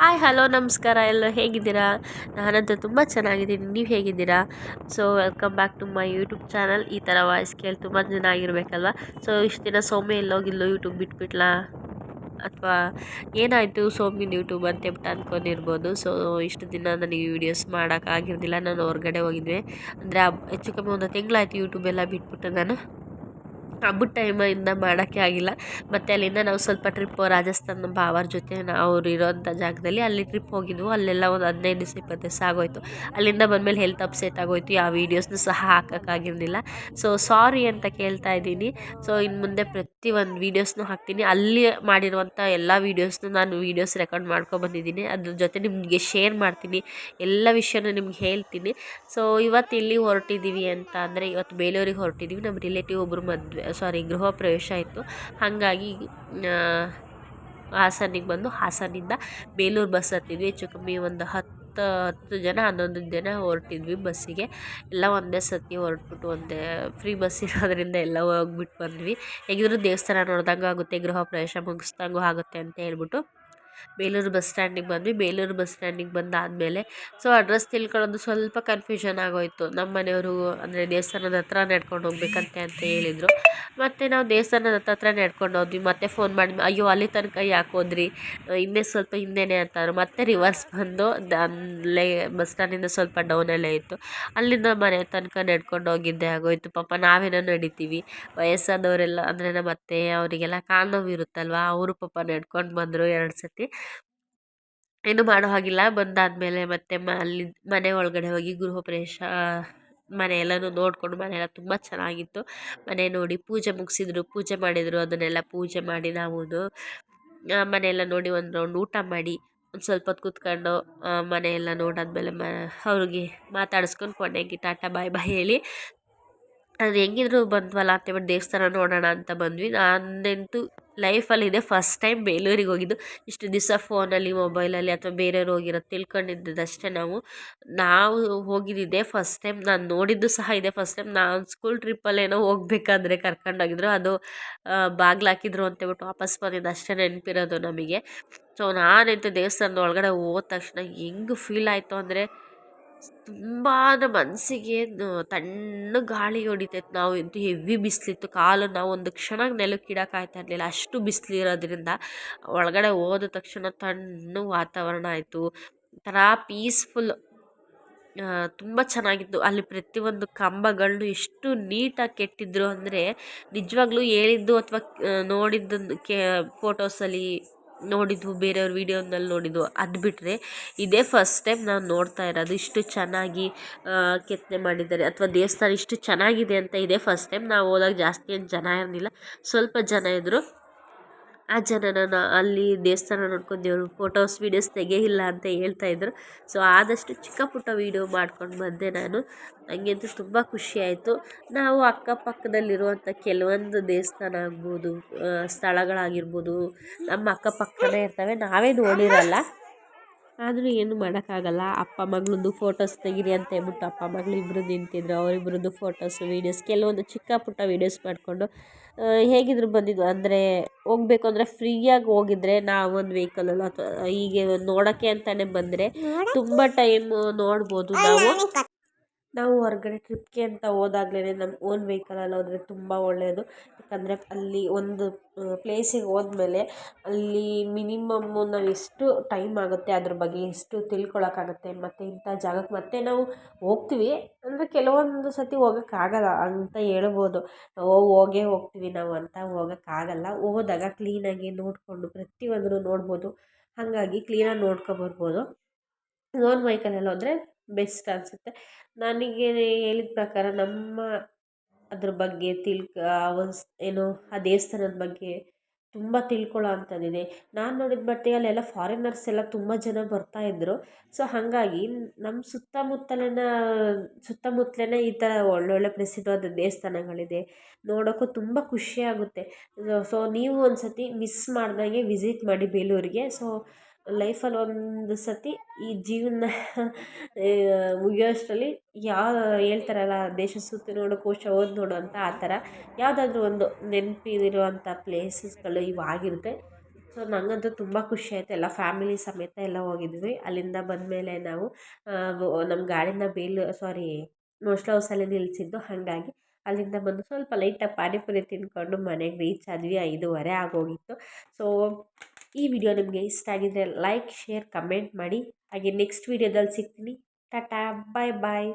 Hi hello ನಮಸ್ಕಾರ ಎಲ್ಲ ಹೇಗಿದ್ದೀರಾ? ನಾನಂತೂ ತುಂಬ ಚೆನ್ನಾಗಿದ್ದೀನಿ. ನೀವು ಹೇಗಿದ್ದೀರಾ? So welcome back to my YouTube channel ಈ ಥರ ವಾಯ್ಸ್ ಕೇಳಿ ತುಂಬ ಚೆನ್ನಾಗಿರ್ಬೇಕಲ್ವ ಸೊ ಇಷ್ಟು ದಿನ ಸೌಮ್ಯ ಎಲ್ಲೋಗಿಲ್ಲೋ ಯೂಟ್ಯೂಬ್ ಬಿಟ್ಬಿಟ್ಲಾ? ಅಥವಾ ಏನಾಯಿತು ಸೋಮಿನ ಯೂಟ್ಯೂಬ್ ಅಂತೇಳ್ಬಿಟ್ಟು ಅಂದ್ಕೊಂಡಿರ್ಬೋದು ಸೊ ಇಷ್ಟು ದಿನ ನನಗೆ ವೀಡಿಯೋಸ್ ಮಾಡೋಕ್ಕಾಗಿರ್ದಿಲ್ಲ ನಾನು ಹೊರಗಡೆ ಹೋಗಿದ್ವಿ ಅಂದರೆ ಹೆಚ್ಚು ಕಮ್ಮಿ ಒಂದು ತಿಂಗಳಾಯ್ತು ಯೂಟ್ಯೂಬ್ ಎಲ್ಲ ಬಿಟ್ಬಿಟ್ಟು ನಾನು. ಹಬ್ಬದ ಟೈಮಿಂದ ಮಾಡೋಕ್ಕೆ ಆಗಿಲ್ಲ. ಮತ್ತು ಅಲ್ಲಿಂದ ನಾವು ಸ್ವಲ್ಪ ಟ್ರಿಪ್ಪು ರಾಜಸ್ಥಾನ ಬಾವರ್ ಭಾವರ ಜೊತೆ ಅವ್ರು ಇರೋಂಥ ಜಾಗದಲ್ಲಿ ಅಲ್ಲಿ ಟ್ರಿಪ್ ಹೋಗಿದ್ವು. ಅಲ್ಲೆಲ್ಲ ಒಂದು ಹದಿನೈದು ದಿವಸ, ಇಪ್ಪತ್ತು ದಿವಸ ಆಗೋಯ್ತು. ಅಲ್ಲಿಂದ ಬಂದಮೇಲೆ ಹೆಲ್ತ್ ಅಪ್ಸೆಟ್ ಆಗೋಯ್ತು. ಯಾವ ವೀಡಿಯೋಸ್ನೂ ಸಹ ಹಾಕೋಕ್ಕಾಗಿರಲಿಲ್ಲ ಸೊ ಸಾರಿ ಅಂತ ಕೇಳ್ತಾ ಇದ್ದೀನಿ. ಸೊ ಇನ್ನು ಮುಂದೆ ಪ್ರತಿ ಒಂದು ವೀಡಿಯೋಸ್ನೂ ಹಾಕ್ತೀನಿ. ಅಲ್ಲಿ ಮಾಡಿರುವಂಥ ಎಲ್ಲ ವೀಡಿಯೋಸ್ನೂ ನಾನು ವೀಡಿಯೋಸ್ ರೆಕಾರ್ಡ್ ಮಾಡ್ಕೊಬಂದಿದ್ದೀನಿ ಅದ್ರ ಜೊತೆ ನಿಮಗೆ ಶೇರ್ ಮಾಡ್ತೀನಿ. ಎಲ್ಲ ವಿಷಯನೂ ನಿಮ್ಗೆ ಹೇಳ್ತೀನಿ. ಸೊ ಇವತ್ತು ಇಲ್ಲಿ ಹೊರಟಿದ್ದೀವಿ ಅಂತ ಅಂದರೆ ಇವತ್ತು ಬೇಲೂರಿಗೆ ಹೊರಟಿದ್ದೀವಿ ನಮ್ಮ ರಿಲೇಟಿವ್ ಒಬ್ಬರು ಮದುವೆ ಸಾರಿ ಗೃಹ ಪ್ರವೇಶ ಇತ್ತು ಹಾಗಾಗಿ ಹಾಸನಿಗೆ ಬಂದು ಹಾಸನಿಂದ ಬೇಲೂರು ಬಸ್ ಹತ್ತಿದ್ವಿ. ಹೆಚ್ಚು ಕಮ್ಮಿ ಒಂದು ಹತ್ತು ಹತ್ತು ಜನ, ಹನ್ನೊಂದು ಜನ ಹೊರಟಿದ್ವಿ ಬಸ್ಸಿಗೆ. ಎಲ್ಲ ಒಂದೇ ಸತಿ ಹೊರಟ್ಬಿಟ್ಟು ಒಂದೇ ಫ್ರೀ ಬಸ್ ಇರೋದ್ರಿಂದ ಎಲ್ಲ ಹೋಗ್ಬಿಟ್ಟು ಬಂದ್ವಿ. ಹೇಗಿದ್ರು ದೇವಸ್ಥಾನ ನೋಡ್ದಂಗೂ ಆಗುತ್ತೆ ಗೃಹ ಪ್ರವೇಶ ಮುಗಿಸ್ದಂಗೂ ಆಗುತ್ತೆ ಅಂತ ಹೇಳ್ಬಿಟ್ಟು. ಬೇಲೂರು ಬಸ್ ಸ್ಟ್ಯಾಂಡಿಗೆ ಬಂದ್ವಿ. ಬೇಲೂರು ಬಸ್ ಸ್ಟ್ಯಾಂಡಿಗೆ ಬಂದಾದಮೇಲೆ ಸೊ ಅಡ್ರೆಸ್ ತಿಳ್ಕೊಳ್ಳೋದು ಸ್ವಲ್ಪ ಕನ್ಫ್ಯೂಷನ್ ಆಗೋಯಿತು. ನಮ್ಮ ಮನೆಯವರು ಅಂದರೆ ದೇವಸ್ಥಾನದ ಹತ್ರ ನಡ್ಕೊಂಡು ಹೋಗ್ಬೇಕಂತೆ ಅಂತ ಹೇಳಿದರು. ಮತ್ತು ನಾವು ದೇವಸ್ಥಾನದ ಹತ್ರ ನಡ್ಕೊಂಡು ಹೋದ್ವಿ. ಮತ್ತೆ ಫೋನ್ ಮಾಡಿ, ಅಯ್ಯೋ, ಅಲ್ಲಿ ತನಕ ಯಾಕೆ ಹೋದ್ರಿ? ಇನ್ನೇ ಸ್ವಲ್ಪ ಹಿಂದೆನೇ ಅಂತಾರೆ ಮತ್ತೆ ರಿವರ್ಸ್ ಬಂದು ಅಲ್ಲೇ ಬಸ್ ಸ್ಟ್ಯಾಂಡಿಂದ ಸ್ವಲ್ಪ ಡೌನಲ್ಲೇ ಇತ್ತು. ಅಲ್ಲಿಂದ ಮನೆ ತನಕ ನಡ್ಕೊಂಡು ಹೋಗಿದ್ದೆ. ಆಗೋಯ್ತು. ಪಾಪ ನಾವೇನೋ ನಡಿತೀವಿ. ವಯಸ್ಸಾದವರೆಲ್ಲ ಅಂದರೆ ನಮ್ಮ ಅತ್ತೆ ಅವರಿಗೆಲ್ಲ ಕಾಲು ನೋವು ಇರುತ್ತಲ್ವ? ಅವರು ಪಾಪ ನಡ್ಕೊಂಡು ಬಂದರು ಎರಡು ಸತಿ ಏನು ಮಾಡೋ ಹಾಗಿಲ್ಲ. ಬಂದಾದಮೇಲೆ ಮತ್ತೆ ಮ ಅಲ್ಲಿ ಮನೆ ಒಳಗಡೆ ಹೋಗಿ ಗೃಹ ಪ್ರವೇಶ ಮನೆ ಎಲ್ಲನೂ ನೋಡಿಕೊಂಡು ಮನೆ ಎಲ್ಲ ತುಂಬ ಚೆನ್ನಾಗಿತ್ತು. ಮನೆ ನೋಡಿ ಪೂಜೆ ಮುಗಿಸಿದ್ರು, ಪೂಜೆ ಮಾಡಿದರು, ಅದನ್ನೆಲ್ಲ ಪೂಜೆ ಮಾಡಿ ನಾವು ಮನೆಯೆಲ್ಲ ನೋಡಿ ಒಂದು ರೌಂಡ್ ಊಟ ಮಾಡಿ, ಒಂದು ಸ್ವಲ್ಪ ಹೊತ್ತು ಕೂತ್ಕೊಂಡು ಮನೆಯೆಲ್ಲ ನೋಡಾದ್ಮೇಲೆ ಮ, ಅವ್ರಿಗೆ ಮಾತಾಡಿಸ್ಕೊಂಡು ಕೊನೆಗೆ ಟಾಟಾ ಬಾಯ್ ಬಾಯ್ ಹೇಳಿ, ಅದು ಹೆಂಗಿದ್ರು ಬಂದ್ವಲ್ಲ ಅಂತೇಳ್ಬಿಟ್ಟು ದೇವಸ್ಥಾನ ನೋಡೋಣ ಅಂತ ಬಂದ್ವಿ. ನಾನಂತೂ ಲೈಫಲ್ಲಿ ಇದೆ. ಫಸ್ಟ್ ಟೈಮ್ ಬೇಲೂರಿಗೆ ಹೋಗಿದ್ದು. ಇಷ್ಟು ದಿವಸ ಫೋನಲ್ಲಿ, ಮೊಬೈಲಲ್ಲಿ ಅಥವಾ ಬೇರೆಯವ್ರು ಹೋಗಿರೋದು ತಿಳ್ಕೊಂಡಿದ್ದದ್ದು ಅಷ್ಟೇ ನಾವು. ನಾವು ಹೋಗಿದ್ದಿದ್ದೆ ಫಸ್ಟ್ ಟೈಮ್. ನಾನು ನೋಡಿದ್ದು ಸಹ ಇದೆ ಫಸ್ಟ್ ಟೈಮ್. ನಾನು ಸ್ಕೂಲ್ ಟ್ರಿಪ್ಪಲ್ಲೇನೋ ಹೋಗ್ಬೇಕಾದ್ರೆ ಕರ್ಕೊಂಡೋಗಿದ್ರು ಅದು ಬಾಗ್ಲು ಹಾಕಿದ್ರು ಅಂತೇಳ್ಬಿಟ್ಟು ವಾಪಸ್ ಬಂದಿದ್ದು. ಅಷ್ಟೇ ನೆನಪಿರೋದು ನಮಗೆ. ಸೊ ನಾನಂತೂ ದೇವಸ್ಥಾನದ ಒಳಗಡೆ ಹೋದ ತಕ್ಷಣ ಹೆಂಗೆ ಫೀಲ್ ಆಯಿತು ಅಂದರೆ ತುಂಬ ಮನಸ್ಸಿಗೆ ತಣ್ಣ ಗಾಳಿ ಹೊಡಿತೈತೆ ನಾವು ಎಂತೂ ಹೆವಿ ಬಿಸಿಲಿತ್ತು. ಕಾಲು ನಾವು ಒಂದು ಕ್ಷಣ ನೆಲಕ್ಕೆ ಇಡೋಕ್ಕಾಗ್ತಾ ಇರಲಿಲ್ಲ. ಅಷ್ಟು ಬಿಸಿಲು ಇರೋದ್ರಿಂದ ಒಳಗಡೆ ಹೋದ ತಕ್ಷಣ ತಣ್ಣಗೆ ವಾತಾವರಣ ಆಯಿತು. ಒಂಥರ ಪೀಸ್ಫುಲ್ ತುಂಬ ಚೆನ್ನಾಗಿತ್ತು. ಅಲ್ಲಿ ಪ್ರತಿಯೊಂದು ಕಂಬಗಳನ್ನು ಎಷ್ಟು ನೀಟಾಗಿ ಕೆಟ್ಟಿದ್ರು ಅಂದರೆ ನಿಜವಾಗ್ಲೂ ಹೇಳಿದ್ದು ಅಥವಾ ನೋಡಿದ್ದು ಕೆ ಫೋಟೋಸಲ್ಲಿ ನೋಡಿದ್ವು, ಬೇರೆಯವ್ರ ವೀಡಿಯೋನಲ್ಲಿ ನೋಡಿದ್ವು. ಅದು ಬಿಟ್ಟರೆ ಇದೇ ಫಸ್ಟ್ ಟೈಮ್ ನಾನು ನೋಡ್ತಾ ಇರೋದು. ಇಷ್ಟು ಚೆನ್ನಾಗಿ ಕೆತ್ತನೆ ಮಾಡಿದ್ದಾರೆ. ಅಥವಾ ದೇವಸ್ಥಾನ ಇಷ್ಟು ಚೆನ್ನಾಗಿದೆ ಅಂತ ಇದೇ ಫಸ್ಟ್ ಟೈಮ್ ನಾವು ಹೋದಾಗ ಜಾಸ್ತಿ ಏನು ಜನ ಇರಲಿಲ್ಲ. ಸ್ವಲ್ಪ ಜನ ಇದ್ದರು ಆ ಜನನ ಅಲ್ಲಿ ದೇವಸ್ಥಾನ ನೋಡ್ಕೊಂಡು ದೇವರು ಫೋಟೋಸ್ ವೀಡಿಯೋಸ್ ತೆಗೆಯಿಲ್ಲ ಅಂತ ಹೇಳ್ತಾಯಿದ್ರು ಸೊ ಆದಷ್ಟು ಚಿಕ್ಕ ಪುಟ್ಟ ವೀಡಿಯೋ ಮಾಡ್ಕೊಂಡು ಬಂದೆ ನಾನು. ನನಗಂತೂ ತುಂಬ ಖುಷಿಯಾಯಿತು ನಾವು ಅಕ್ಕಪಕ್ಕದಲ್ಲಿರುವಂಥ ಕೆಲವೊಂದು ದೇವಸ್ಥಾನ ಆಗ್ಬೋದು ಸ್ಥಳಗಳಾಗಿರ್ಬೋದು, ನಮ್ಮ ಅಕ್ಕಪಕ್ಕನೇ ಇರ್ತವೆ. ನಾವೇ ನೋಡಿರಲ್ಲ. ಆದರೂ ಏನು ಮಾಡೋಕ್ಕಾಗಲ್ಲ. ಅಪ್ಪ ಮಗಳದ್ದು ಫೋಟೋಸ್ ತೆಗೀರಿ ಅಂತ ಹೇಳ್ಬಿಟ್ಟು ಅಪ್ಪ ಮಗಳು ಇಬ್ಬರು ನಿಂತಿದ್ರು. ಅವರಿಬ್ಬರದ್ದು ಫೋಟೋಸ್ ವೀಡಿಯೋಸ್ ಕೆಲವೊಂದು ಚಿಕ್ಕ ಪುಟ್ಟ ವೀಡಿಯೋಸ್ ಮಾಡಿಕೊಂಡು ಹೇಗಿದ್ರು ಬಂದಿದ್ದು? ಅಂದರೆ ಹೋಗ್ಬೇಕು ಅಂದರೆ ಫ್ರೀಯಾಗಿ ಹೋಗಿದ್ರೆ ನಾವೊಂದು ವೆಹಿಕಲಲ್ಲಿ ಅಥವಾ ಹೀಗೆ ನೋಡೋಕ್ಕೆ ಅಂತಲೇ ಬಂದರೆ ತುಂಬ ಟೈಮ್ ನೋಡ್ಬೋದು ನಾವು. ನಾವು ಹೊರಗಡೆ ಟ್ರಿಪ್ಗೆ ಅಂತ ಹೋದಾಗ್ಲೇ ನಮ್ಮ ಓನ್ ವೆಹಿಕಲಲ್ಲಿ ಹೋದ್ರೆ ತುಂಬ ಒಳ್ಳೆಯದು ಯಾಕಂದರೆ ಅಲ್ಲಿ ಒಂದು ಪ್ಲೇಸಿಗೆ ಹೋದ್ಮೇಲೆ ಅಲ್ಲಿ ಮಿನಿಮಮ್ಮು ನಾವು ಎಷ್ಟು ಟೈಮ್ ಆಗುತ್ತೆ ಅದ್ರ ಬಗ್ಗೆ ಎಷ್ಟು ತಿಳ್ಕೊಳಕ್ಕಾಗುತ್ತೆ, ಮತ್ತು ಇಂಥ ಜಾಗಕ್ಕೆ ಮತ್ತೆ ನಾವು ಹೋಗ್ತೀವಿ. ಅಂದರೆ ಕೆಲವೊಂದು ಸತಿ ಹೋಗೋಕ್ಕಾಗಲ್ಲ ಅಂತ ಹೇಳ್ಬೋದು. ಓ, ಹೋಗೇ ಹೋಗ್ತೀವಿ ನಾವು ಅಂತ ಹೋಗೋಕ್ಕಾಗಲ್ಲ. ಹೋದಾಗ ಕ್ಲೀನಾಗಿ ನೋಡಿಕೊಂಡು ಪ್ರತಿಯೊಂದನ್ನು ನೋಡ್ಬೋದು. ಹಾಗಾಗಿ ಕ್ಲೀನಾಗಿ ನೋಡ್ಕೊಬರ್ಬೋದು ಓನ್ ವೆಹಿಕಲಲ್ಲಿ ಹೋದರೆ ಬೆಸ್ಟ್ ಅನಿಸುತ್ತೆ. ನನಗೆ ಹೇಳಿದ ಪ್ರಕಾರ ನಮ್ಮ ಅದ್ರ ಬಗ್ಗೆ ತಿಳ್ಕ ಒಂದು ಏನು, ಆ ದೇವಸ್ಥಾನದ ಬಗ್ಗೆ ತುಂಬ ತಿಳ್ಕೊಳ್ಳೋ ಅಂಥದ್ದಿದೆ ನಾನು ನೋಡಿದ ಮಟ್ಟಿಗೆ ಅಲ್ಲೆಲ್ಲ ಫಾರಿನರ್ಸ್ ಎಲ್ಲ ತುಂಬ ಜನ ಬರ್ತಾ ಇದ್ದರು ಸೊ ಹಾಗಾಗಿ ನಮ್ಮ ಸುತ್ತಮುತ್ತಲಿನ ಸುತ್ತಮುತ್ತಲೇ ಈ ಥರ ಒಳ್ಳೊಳ್ಳೆ ಪ್ರಸಿದ್ಧವಾದ ದೇವಸ್ಥಾನಗಳಿದೆ. ನೋಡೋಕ್ಕೂ ತುಂಬ ಖುಷಿಯಾಗುತ್ತೆ ಸೊ ನೀವು ಒಂದು ಸತಿ ಮಿಸ್ ಮಾಡ್ದಂಗೆ ವಿಸಿಟ್ ಮಾಡಿ ಬೇಲೂರಿಗೆ. ಸೊ ಲೈಫಲ್ಲಿ ಒಂದು ಸತಿ ಈ ಜೀವನ ಮುಗಿಯೋಷ್ಟರಲ್ಲಿ ಯಾವ ಹೇಳ್ತಾರಲ್ಲ, ದೇಶ ಸುತ್ತಿ ನೋಡು, ಕೋಶ ಓದಿ ನೋಡು ಅಂತ ಆ ಥರ ಯಾವುದಾದ್ರೂ ಒಂದು ನೆನಪಿರುವಂಥ ಪ್ಲೇಸಸ್ಗಳು ಇವಾಗಿರುತ್ತೆ ಸೊ ನನಗಂತೂ ತುಂಬ ಖುಷಿ ಆಯಿತು. ಎಲ್ಲ ಫ್ಯಾಮಿಲಿ ಸಮೇತ ಎಲ್ಲ ಹೋಗಿದ್ವಿ. ಅಲ್ಲಿಂದ ಬಂದಮೇಲೆ ನಾವು ನಮ್ಮ ಗಾಡಿನ ಬೇಲು ಸಾರಿ, ಮೋಸ್ಟ್ಲ ಹೌಸಲ್ಲಿ ನಿಲ್ಲಿಸಿದ್ದು ಹಾಗಾಗಿ ಅಲ್ಲಿಂದ ಬಂದು ಸ್ವಲ್ಪ ಲೈಟಾಗಿ ಪಾನಿಪುರಿ ತಿಂದ್ಕೊಂಡು ಮನೆಗೆ ರೀಚ್ ಆದ್ವಿ. ಐದೂವರೆ ಆಗೋಗಿತ್ತು. ಸೊ ಈ ವಿಡಿಯೋ ನಿಮಗೆ ಇಷ್ಟ ಆಗಿದ್ದರೆ ಲೈಕ್ ಶೇರ್ ಕಮೆಂಟ್ ಮಾಡಿ. ಹಾಗೆ ನೆಕ್ಸ್ಟ್ ವಿಡಿಯೋದಲ್ಲಿ ಸಿಗ್ತೀನಿ. ಟಾಟಾ ಬಾಯ್ ಬಾಯ್